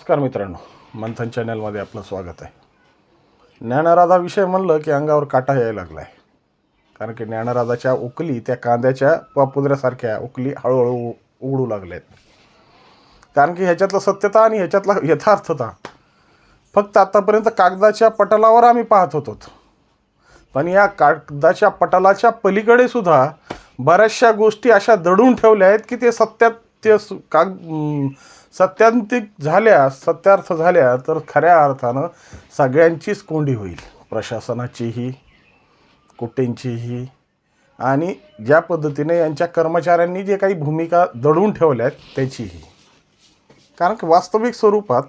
नमस्कार मित्रांनो मंथन चॅनलमध्ये आपलं स्वागत आहे. ज्ञानराधा विषय म्हणलं की अंगावर काटा यायला लागला आहे कारण की ज्ञानराधाच्या उकली त्या कांद्याच्या पापुद्र्यासारख्या उकली हळूहळू उघडू लागल्या आहेत कारण की ह्याच्यातलं सत्यता आणि ह्याच्यातला यथार्थता फक्त आत्तापर्यंत कागदाच्या पटलावर आम्ही पाहत होतो. पण या कागदाच्या पटलाच्या पलीकडे सुद्धा बऱ्याचशा गोष्टी अशा दडून ठेवल्या आहेत की ते सत्यात ते काग सत्यांतिक झाल्या सत्यार्थ झाल्या तर खऱ्या अर्थानं सगळ्यांचीच कोंडी होईल. प्रशासनाचीही कुटेंचीही. आणि ज्या पद्धतीने यांच्या कर्मचाऱ्यांनी जे काही भूमिका दडून ठेवल्या आहेत त्याचीही. कारण की वास्तविक स्वरूपात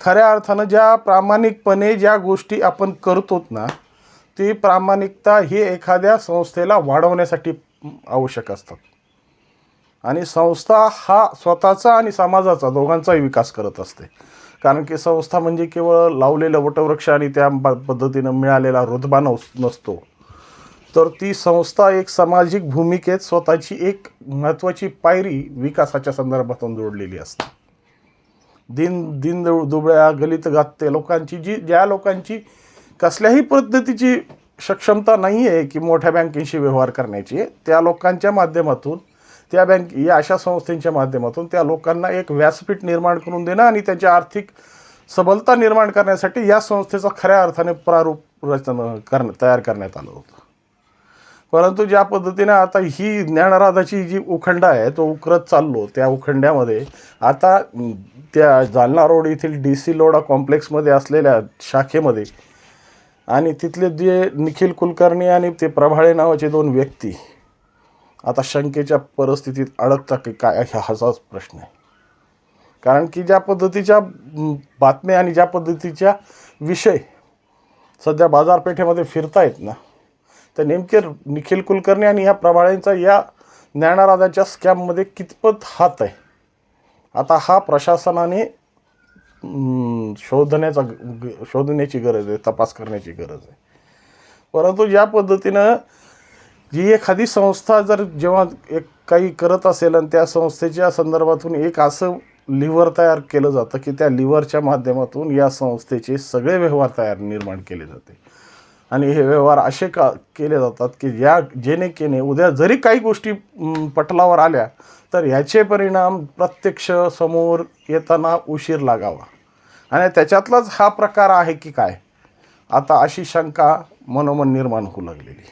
खऱ्या अर्थानं ज्या प्रामाणिकपणे ज्या गोष्टी आपण करतोत ना ती प्रामाणिकता ही एखाद्या संस्थेला वाढवण्यासाठी आवश्यक असतात. आणि संस्था हा स्वतःचा आणि समाजाचा दोघांचाही विकास करत असते. कारण की संस्था म्हणजे केवळ लावलेलं वटवृक्ष आणि त्या पद्धतीनं मिळालेला रुतबा नस नसतो. तर ती संस्था एक सामाजिक भूमिकेत स्वतःची एक महत्त्वाची पायरी विकासाच्या संदर्भातून जोडलेली असते. दिन दिन दुबळ्या गलित गाते लोकांची जी ज्या लोकांची कसल्याही पद्धतीची सक्षमता नाही आहे की मोठ्या बँकेशी व्यवहार करण्याची त्या लोकांच्या माध्यमातून त्या बँक या अशा संस्थेच्या माध्यमातून त्या लोकांना एक व्यासपीठ निर्माण करून देणं आणि त्याची आर्थिक सबलता निर्माण करण्यासाठी या संस्थेचा खऱ्या अर्थाने प्रारूप रचना करण तयार करण्यात आलं होतं. परंतु ज्या पद्धतीने आता ही ज्ञानराधाची जी उखंडा आहे तो उकरत चाललो त्या उखंड्यामध्ये आता त्या जालना रोड येथील डी सी लोडा कॉम्प्लेक्समध्ये असलेल्या शाखेमध्ये आणि तिथले जे निखिल कुलकर्णी आणि ते प्रभाळे नावाचे दोन व्यक्ती आता शंकेच्या परिस्थितीत अडकता की काय ह्या हाच प्रश्न आहे. कारण की ज्या पद्धतीच्या बातम्या आणि ज्या पद्धतीच्या विषय सध्या बाजारपेठेमध्ये फिरता येत ना तर नेमके निखिल कुलकर्णी आणि या प्रभाळेंचा या ज्ञानाराजाच्या स्कॅममध्ये कितपत हात आहे? आता हा प्रशासनाने शोधण्याचा ग- शोधण्याची गरज आहे तपास करण्याची गरज आहे. परंतु ज्या पद्धतीनं जी एखादी संस्था जर जेव्हा एक काही करत असेल आणि त्या संस्थेच्या संदर्भातून एक असं लिव्हर तयार केलं जातं की त्या लिव्हरच्या माध्यमातून या संस्थेचे सगळे व्यवहार तयार निर्माण केले जाते. आणि हे व्यवहार असे का केले जातात की या जेणेकेने उद्या जरी काही गोष्टी पटलावर आल्या तर ह्याचे परिणाम प्रत्यक्ष समोर येताना उशीर लागावा. आणि त्याच्यातलाच हा प्रकार आहे की काय? आता अशी शंका मनोमन निर्माण होऊ लागलेली.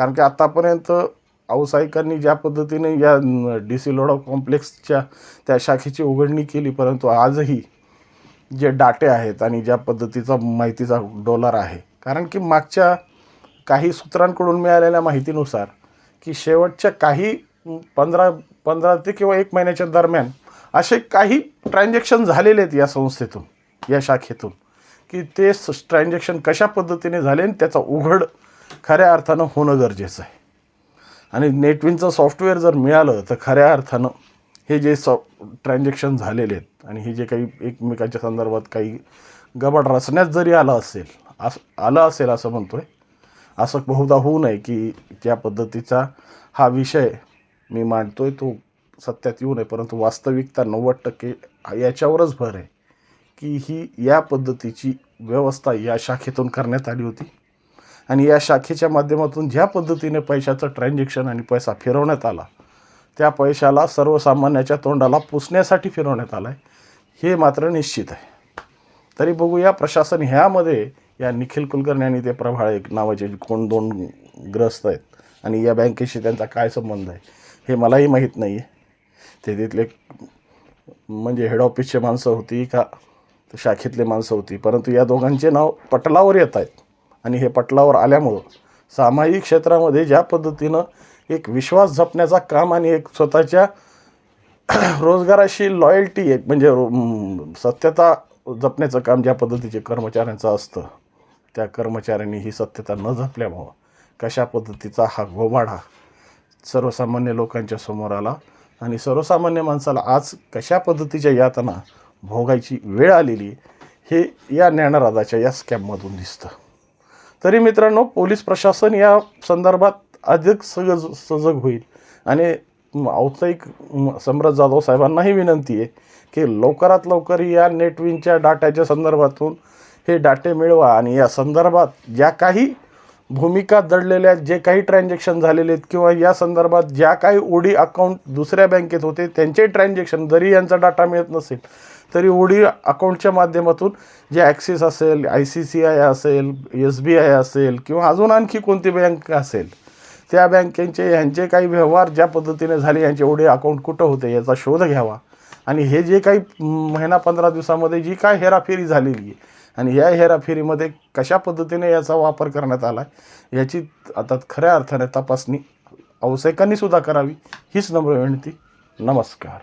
कारण की आत्तापर्यंत व्यावसायिकांनी ज्या पद्धतीने या डी सी लोडा कॉम्प्लेक्सच्या त्या शाखेची उघडणी केली परंतु आजही जे डाटे आहेत आणि ज्या पद्धतीचा माहितीचा डॉलर आहे कारण की मागच्या काही सूत्रांकडून मिळालेल्या माहितीनुसार की शेवटच्या काही पंधरा पंधरा ते किंवा एक महिन्याच्या दरम्यान असे काही ट्रान्झॅक्शन झालेले आहेत या संस्थेतून या शाखेतून की ते ट्रान्झॅक्शन कशा पद्धतीने झाले आणि त्याचा उघड खऱ्या अर्थानं होणं गरजेचं आहे. आणि नेटविनचं सॉफ्टवेअर जर मिळालं तर खऱ्या अर्थानं हे जे सॉ ट्रान्झॅक्शन झालेले आहेत आणि हे जे काही एकमेकांच्या संदर्भात काही गबाड रचण्यात जरी आलं असेल असं आलं असेल असं म्हणतो आहे असं बहुधा होऊ नये की त्या पद्धतीचा हा विषय मी मांडतो आहे तो सत्यात येऊ नये. परंतु वास्तविकता नव्वद टक्के याच्यावरच भर आहे की ही या पद्धतीची व्यवस्था या शाखेतून करण्यात आली होती. आणि या शाखेच्या माध्यमातून ज्या पद्धतीने पैशाचं ट्रान्झॅक्शन आणि पैसा फिरवण्यात आला त्या पैशाला सर्वसामान्याच्या तोंडाला पुसण्यासाठी फिरवण्यात आला आहे हे मात्र निश्चित आहे. तरी बघूया प्रशासन ह्यामध्ये या निखिल कुलकर्णी आणि ते प्रभाळ एक नावाचे कोण दोन ग्रस्त आहेत आणि या बँकेशी त्यांचा काय संबंध आहे हे मलाही माहीत नाही आहे ते तिथले म्हणजे हेड ऑफिसचे माणसं होती का शाखेतले माणसं होती परंतु या दोघांचे नाव पटलावर येत आहेत. आणि हे पटलावर आल्यामुळं सामाजिक क्षेत्रामध्ये ज्या पद्धतीनं एक विश्वास जपण्याचा काम आणि एक स्वतःच्या रोजगाराशी लॉयल्टी एक म्हणजे सत्यता जपण्याचं काम ज्या पद्धतीचे कर्मचाऱ्यांचं असतं त्या कर्मचाऱ्यांनी ही सत्यता न जपल्यामुळं कशा पद्धतीचा हा गोवाडा सर्वसामान्य लोकांच्या समोर आला आणि सर्वसामान्य माणसाला आज कशा पद्धतीच्या यातना भोगायची वेळ आलेली हे या ज्ञानराजाच्या या स्कॅममधून दिसतं. तरी मित्रांनो पोलीस प्रशासन या संदर्भात अधिक सजग सजग होईल. आणि औत्साहिक म, सम्राट जाधव साहेबांनाही विनंती आहे की लवकरात लवकर या नेटविनच्या डाट्याच्या संदर्भातून हे डाटे मिळवा आणि या संदर्भात ज्या काही भूमिका दडलेल्या जे काही ट्रान्झॅक्शन झालेले आहेत किंवा या संदर्भात ज्या काही ओडी अकाउंट दुसऱ्या बँकेत होते त्यांचे ट्रान्झॅक्शन जरी यांचा डाटा मिळत नसेल तरी ओडी अकाउंटच्या माध्यमातून जे ॲक्सिस असेल आय सी सी आय असेल एस बी आय असेल किंवा अजून आणखी कोणती बँक असेल त्या बँकेचे ह्यांचे काही व्यवहार ज्या पद्धतीने झाले यांचे ओडी अकाउंट कुठं होते याचा शोध घ्यावा. आणि हे जे काही महिना पंधरा दिवसामध्ये जी काय हेराफेरी झालेली आहे आणि या हेराफेरीमध्ये कशा पद्धतीने याचा वापर करण्यात आला आहे याची आता खऱ्या अर्थाने तपासणी व्यावसायिकांनी सुद्धा करावी हीच नम्र विनंती. नमस्कार.